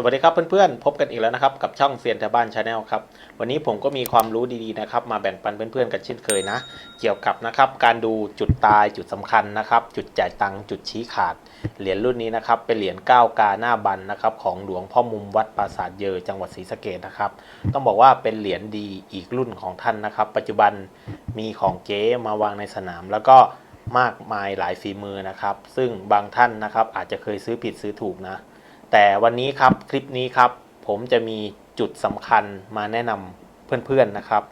สวัสดีครับเพื่อนๆ พบกันอีกแล้วนะครับ กับช่องเซียนแถวบ้านชาแนลครับ วันนี้ผมก็มีความรู้ดีๆนะครับ มาแบ่งปันเพื่อนๆกันเช่นเคยนะ เกี่ยวกับนะครับการดูจุดตายจุดสำคัญนะครับ จุดจ่ายตังค์จุดชี้ขาด เหรียญรุ่นนี้นะครับ เป็นเหรียญก้าวกาหน้าบันนะครับ ของหลวงพ่อมุมวัดปราสาทเยอจังหวัดศรีสะเกดนะครับ ต้องบอกว่าเป็นเหรียญดีอีกรุ่นของท่านนะครับ ปัจจุบันมีของเก๊มาวางในสนาม แล้วก็มากมายหลายฝีมือนะครับ ซึ่งบางท่านนะครับอาจจะเคยซื้อผิดซื้อถูกนะ แต่วันนี้ครับคลิปนี้ครับ ผมจะมีจุดสำคัญมาแนะนำเพื่อนๆนะครับ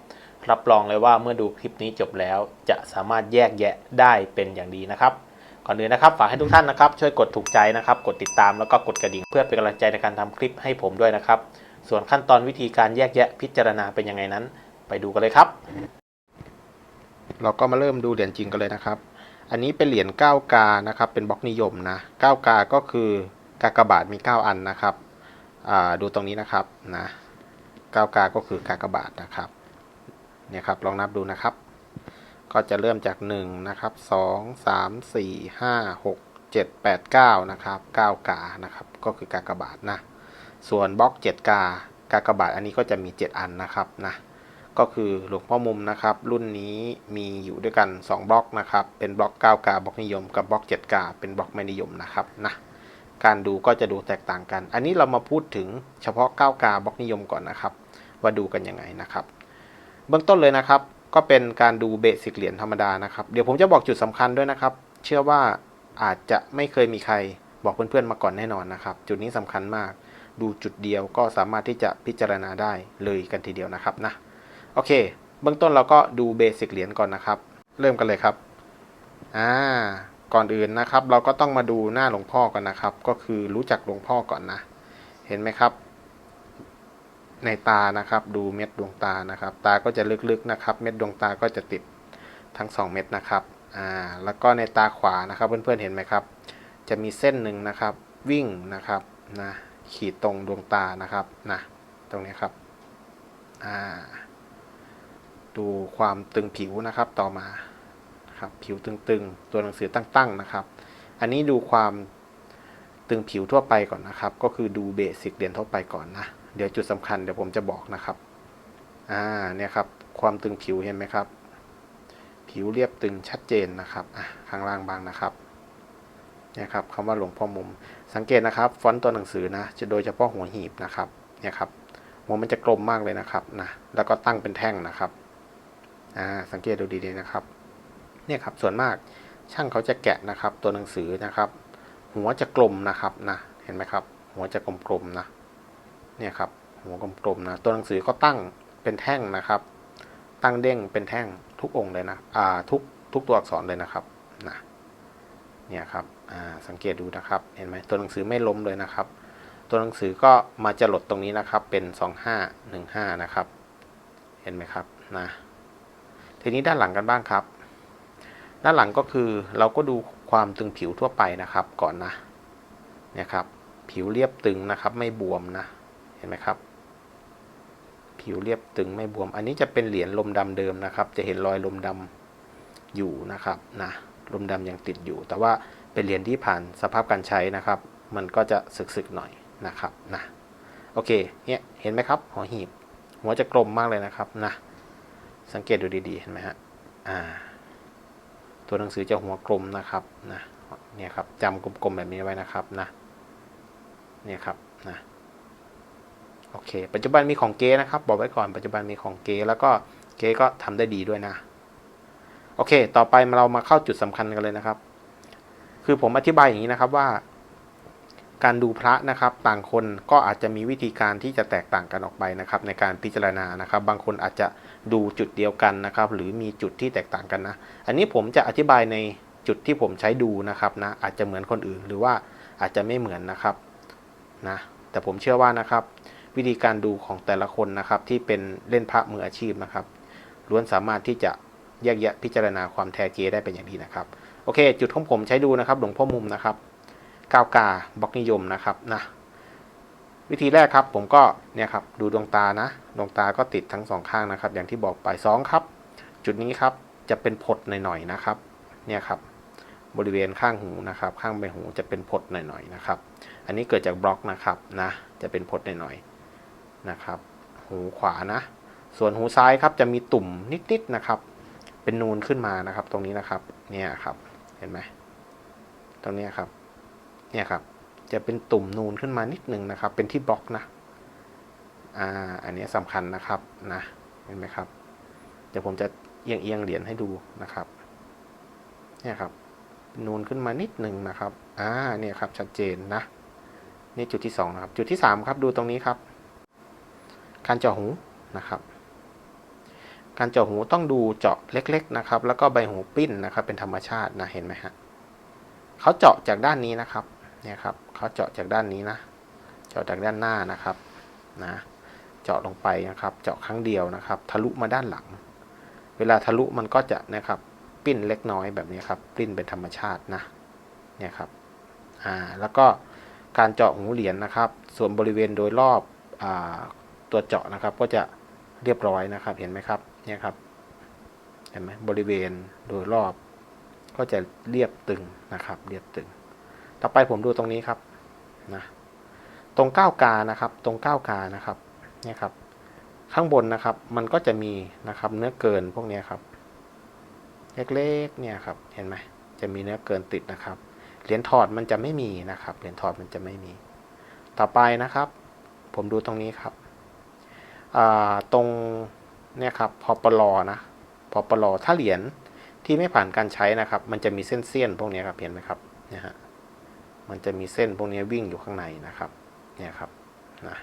รับรองเลยว่าเมื่อดูคลิปนี้จบแล้ว จะสามารถแยกแยะได้เป็นอย่างดีนะครับก่อนอื่นนะครับฝากให้ทุกท่านนะครับ ช่วยกดถูกใจนะครับ กดติดตามแล้วก็กดกระดิ่ง เพื่อเป็นกำลังใจในการทำคลิปให้ผมด้วยนะครับ ส่วนขั้นตอนวิธีการแยกแยะพิจารณาเป็นยังไงนั้น ไปดูกันเลยครับ เราก็มาเริ่มดูเหรียญจริงกันเลยนะครับ อันนี้เป็นเหรียญ9กานะครับ เป็นบล็อกนิยมนะ9กาก็คือ กากบาทมี 9 อันนะครับดูตรงนี้นะครับนะ9กาก็คือกากบาทนะครับเนี่ยครับลองนับดูนะครับ ก็จะเริ่มจาก1นะครับ2 3 4 5 6 7 8 9นะครับ9 กานะครับก็คือกากบาทนะส่วนบล็อก 7 กากากบาทอันนี้ก็จะมี 7 อันนะครับนะก็คือหลวงพ่อมุมนะครับ รุ่นนี้มีอยู่ด้วยกัน 2 บล็อกนะครับ เป็นบล็อก 9 กาบล็อกนิยมกับบล็อก 7 กา เป็นบล็อกไม่นิยมนะครับนะ การดูก็จะดูแตกต่างกัน อันนี้เรามาพูดถึงเฉพาะ9กาบล็อกนิยมก่อนนะครับ ว่าดูกันยังไงนะครับ เบื้องต้นเลยนะครับ ก็เป็นการดูเบสิกเหรียญธรรมดานะครับ เดี๋ยวผมจะบอกจุดสำคัญด้วยนะครับ เชื่อว่าอาจจะไม่เคยมีใครบอกเพื่อนๆมาก่อนแน่นอนนะครับ จุดนี้สำคัญมาก ดูจุดเดียวก็สามารถที่จะพิจารณาได้เลยกันทีเดียวนะครับนะ โอเค เบื้องต้นเราก็ดูเบสิกเหรียญก่อนนะครับ เริ่มกันเลยครับ อ่า ก่อนอื่นนะครับ เราก็ต้องมาดูหน้าหลวงพ่อกันนะครับ ก็คือรู้จักหลวงพ่อก่อนนะ เห็นไหมครับ ในตานะครับ ดูเม็ดดวงตานะครับ ตาก็จะลึกๆนะครับ เม็ดดวงตาก็จะติดทั้ง 2 เม็ดนะครับอ่าแล้วก็ในตาขวานะครับเพื่อนๆเห็นไหมครับ จะมีเส้นหนึ่งนะครับ วิ่งนะครับนะขีดตรงดวงตานะครับนะตรงนี้ครับอ่าดูความตึงผิวนะครับต่อมา ครับผิวตึงๆ ตัวหนังสือตั้งๆนะครับ อันนี้ดูความตึงผิวทั่วไปก่อนนะครับ ก็คือดูเบสิกเรียนทั่วไปก่อนนะ เดี๋ยวจุดสำคัญเดี๋ยวผมจะบอกนะครับ อ่าเนี่ยครับความตึงผิวเห็นไหมครับ ผิวเรียบตึงชัดเจนนะครับอะข้างล่างบางนะครับเนี่ยครับคำว่าหลวงพ่อมุม สังเกตนะครับฟอนต์ตัวหนังสือนะจะโดยเฉพาะหัวหีบนะครับเนี่ยครับหัวมันจะกลมมากเลยนะครับนะแล้วก็ตั้งเป็นแท่งนะครับอ่าสังเกตดูดีๆนะครับ เนี่ยครับส่วนมากช่างเขาจะแกะนะครับ ตัวหนังสือนะครับ หัวจะกลมนะครับนะเห็นไหมครับ หัวจะกลมๆนะเนี่ยครับหัวกลมๆนะตัวหนังสือก็ตั้งเป็นแท่งนะครับ ตั้งเด้งเป็นแท่งทุกองค์เลยนะอ่าทุกทุกตัวอักษรเลยนะครับนะเนี่ยครับอ่าสังเกตดูนะครับ เห็นไหมตัวหนังสือไม่ล้มเลยนะครับ ตัวหนังสือก็มาจะหลดตรงนี้นะครับ เป็น 2515 นะครับ เห็นไหมครับนะทีนี้ด้านหลังกันบ้างครับ ด้านหลังก็คือเราก็ดูความตึงผิวทั่วไปนะครับก่อนนะเนี่ยครับ ผิวเรียบตึงนะครับ ไม่บวมนะเห็นไหมครับ ผิวเรียบตึงไม่บวม อันนี้จะเป็นเหรียญลมดำเดิมนะครับ จะเห็นรอยลมดำอยู่นะครับนะลมดำยังติดอยู่ แต่ว่าเป็นเหรียญที่ผ่านสภาพการใช้นะครับ มันก็จะสึกๆหน่อยนะครับนะโอเคเนี่ยเห็นไหมครับหัวหีบ หัวจะกลมมากเลยนะครับนะสังเกตดูดีๆเห็นไหมฮะอ่า ตัวหนังสือจะหัวกลมนะครับนะเนี่ยครับจำกลมๆแบบนี้ไว้นะครับนะเนี่ยครับนะโอเค ปัจจุบันมีของเก๊นะครับ บอกไว้ก่อนปัจจุบันมีของเก๊แล้วก็เก๊ก็ทำได้ดีด้วยนะ โอเค ต่อไปเรามาเข้าจุดสำคัญกันเลยนะครับ คือผมอธิบายอย่างนี้นะครับว่า การดูพระนะครับ ต่างคนก็อาจจะมีวิธีการที่จะแตกต่างกันออกไปนะครับ ในการพิจารณานะครับ บางคนอาจจะ ดูจุดเดียวกันนะครับ หรือมีจุดที่แตกต่างกันนะ อันนี้ผมจะอธิบายในจุดที่ผมใช้ดูนะครับนะ อาจจะเหมือนคนอื่นหรือว่าอาจจะไม่เหมือนนะครับนะแต่ผมเชื่อว่านะครับ วิธีการดูของแต่ละคนนะครับ ที่เป็นเล่นพระมืออาชีพนะครับล้วนสามารถที่จะแยกแยะพิจารณาความแท้เกได้เป็นอย่างดีนะครับโอเค จุดของผมใช้ดูนะครับหลวงพ่อมุมนะครับก้าวกาบล็อกนิยมนะครับนะ วิธีแรกครับผมก็เนี่ยครับดูดวงตานะ ดวงตาก็ติดทั้งสองข้างนะครับ อย่างที่บอกไปสองครับ จุดนี้ครับจะเป็นผดหน่อยๆนะครับ เนี่ยครับบริเวณข้างหูนะครับ ข้างใบหูจะเป็นผดหน่อยๆนะครับ อันนี้เกิดจากบล็อกนะครับนะจะเป็นผดหน่อยๆนะครับ หูขวานะ ส่วนหูซ้ายครับจะมีตุ่มนิดๆนะครับ เป็นนูนขึ้นมานะครับ ตรงนี้นะครับ เนี่ยครับ เห็นไหมตรงนี้ครับ เนี่ยครับ จะเป็นตุ่มนูนขึ้นมานิดหนึ่งนะครับ เป็นที่บล็อกนะ อ่า อันนี้สำคัญนะครับนะ เห็นไหมครับ เดี๋ยวผมจะเอียงเอียงเหรียญให้ดูนะครับ เนี่ยครับ นูนขึ้นมานิดหนึ่งนะครับ อ่า เนี่ยครับ ชัดเจนนะ นี่จุดที่สองนะครับ จุดที่สามครับดูตรงนี้ครับ การเจาะหูนะครับ การเจาะหูต้องดูเจาะเล็ก ๆนะครับ แล้วก็ใบหูปิ้นนะครับ เป็นธรรมชาตินะ เห็นไหมฮะเขาเจาะจากด้านนี้นะครับ เนี่ยครับเขาเจาะจากด้านนี้นะ เจาะจากด้านหน้านะครับนะเจาะลงไปนะครับ เจาะครั้งเดียวนะครับ ทะลุมาด้านหลัง เวลาทะลุมันก็จะนะครับปิ้นเล็กน้อยแบบนี้ครับปิ้นเป็นธรรมชาตินะเนี่ยครับอ่าแล้วก็การเจาะหูเหรียญนะครับ ส่วนบริเวณโดยรอบอ่าตัวเจาะนะครับก็จะเรียบร้อยนะครับเห็นไหมครับเนี่ยครับเห็นไหมบริเวณโดยรอบก็จะเรียบตึงนะครับ เรียบตึง ต่อไปผมดูตรงนี้ครับนะตรงก้าวกานะครับ ตรงก้าวกานะครับเนี่ยครับ ข้างบนนะครับ มันก็จะมีนะครับ เนื้อเกินพวกนี้ครับเล็กๆเนี่ยครับ เห็นไหมจะมีเนื้อเกินติดนะครับ เหรียญถอดมันจะไม่มีนะครับ เหรียญถอดมันจะไม่มี ต่อไปนะครับ ผมดูตรงนี้ครับอ่าตรงเนี่ยครับพอปลอนะพอปลอถ้าเหรียญที่ไม่ผ่านการใช้นะครับ มันจะมีเส้นเสี้ยนพวกนี้ครับเห็นไหมครับเนี่ยฮะ มันจะมีเส้นพวกนี้วิ่งอยู่ข้างในนะครับ เนี่ยครับนะ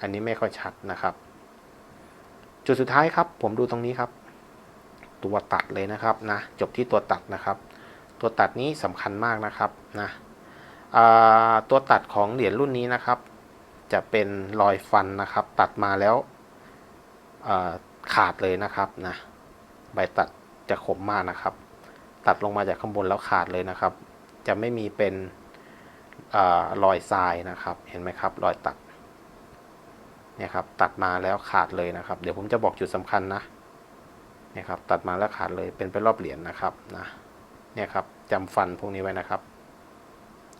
อันนี้ไม่ค่อยชัดนะครับ จุดสุดท้ายครับ ผมดูตรงนี้ครับ ตัวตัดเลยนะครับนะ จบที่ตัวตัดนะครับ ตัวตัดนี้สำคัญมากนะครับนะตัวตัดของเหรียญรุ่นนี้นะครับ จะเป็นรอยฟันนะครับ ตัดมาแล้วขาดเลยนะครับนะใบตัดจะคมมากนะครับ ตัดลงมาจากข้างบนแล้วขาดเลยนะครับ จะไม่มีเป็น รอยทรายนะครับ เห็นไหมครับ รอยตัดเนี่ยครับ ตัดมาแล้วขาดเลยนะครับ เดี๋ยวผมจะบอกจุดสำคัญนะเนี่ยครับ ตัดมาแล้วขาดเลย เป็นไปรอบเหรียญนะครับนะ เนี่ยครับจำฟันพวกนี้ไว้นะครับ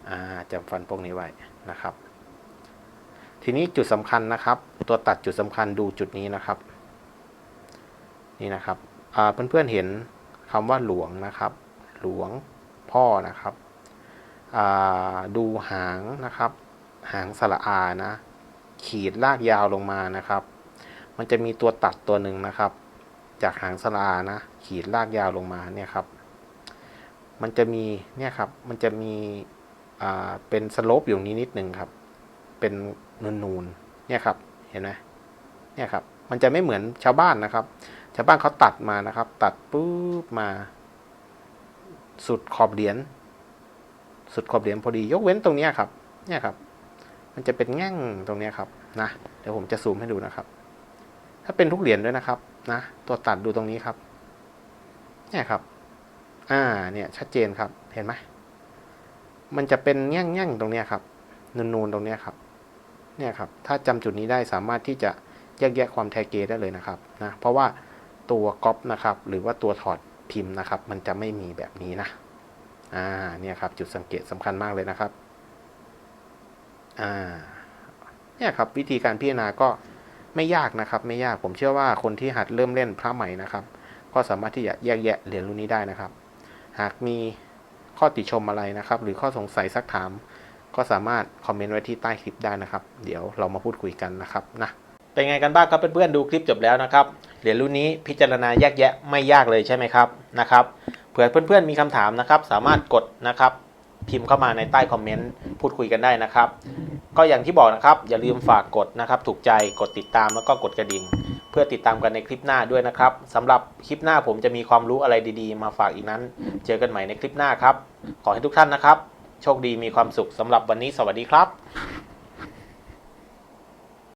อ่าจำฟันพวกนี้ไว้นะครับ ทีนี้จุดสำคัญนะครับ ตัวตัดจุดสำคัญดูจุดนี้นะครับ นี่นะครับอ่าเพื่อนๆเห็นคำว่าหลวงนะครับ หลวงพ่อนะครับ ดูหางนะครับ หางสระอานะ ขีดลากยาวลงมานะครับ มันจะมีตัวตัดตัวหนึ่งนะครับ จากหางสระอานะ ขีดลากยาวลงมาเนี่ยครับ มันจะมีเนี่ยครับ มันจะมีเป็นสโลปอยู่นี้นิดหนึ่งครับ เป็นนูนๆเนี่ยครับ เห็นไหมเนี่ยครับ มันจะไม่เหมือนชาวบ้านนะครับ ชาวบ้านเขาตัดมานะครับ ตัดปุ๊บมา สุดขอบเหรียญ สุดขอบเหรียญพอดี ยกเว้นตรงนี้ครับ เนี่ยครับ มันจะเป็นแง่งตรงนี้ครับนะ เดี๋ยวผมจะซูมให้ดูนะครับ ถ้าเป็นทุกเหรียญด้วยนะครับนะตัวตัดดูตรงนี้ครับ เนี่ยครับ อ่า เนี่ยชัดเจนครับ เห็นไหมมันจะเป็นแง่งๆตรงนี้ครับ นูนๆตรงนี้ครับ เนี่ยครับ ถ้าจำจุดนี้ได้สามารถที่จะแยกแยะความแทเกได้เลยนะครับนะ เพราะว่าตัวก๊อปนะครับ หรือว่าตัวถอดพิมพ์นะครับ มันจะไม่มีแบบนี้นะ อ่าเนี่ยครับจุดสังเกตสำคัญมากเลยนะครับอ่าเนี่ยครับวิธีการพิจารณาก็ไม่ยากนะครับ ไม่ยากผมเชื่อว่าคนที่หัดเริ่มเล่นพระใหม่นะครับ ก็สามารถที่จะแยกแยะเหรียญรุ่นนี้ได้นะครับ หากมีข้อติชมอะไรนะครับ หรือข้อสงสัยสักถาม ก็สามารถคอมเมนต์ไว้ที่ใต้คลิปได้นะครับ เดี๋ยวเรามาพูดคุยกันนะครับนะเป็นไงกันบ้างครับเพื่อนๆดูคลิปจบแล้วนะครับเหรียญรุ่นนี้พิจารณาแยกแยะไม่ยากเลยใช่ไหมครับนะครับ เผื่อเพื่อนๆมีคำถามนะครับ สามารถกดนะครับพิมพ์เข้ามาในใต้คอมเมนต์พูดคุยกันได้นะครับ ก็อย่างที่บอกนะครับ อย่าลืมฝากกดนะครับ ถูกใจกดติดตามแล้วก็กดกระดิ่ง เพื่อติดตามกันในคลิปหน้าด้วยนะครับสำหรับคลิปหน้าผมจะมีความรู้อะไรดีๆ มาฝากอีกนั้น เจอกันใหม่ในคลิปหน้าครับ ขอให้ทุกท่านนะครับ โชคดีมีความสุขสำหรับวันนี้สวัสดีครับ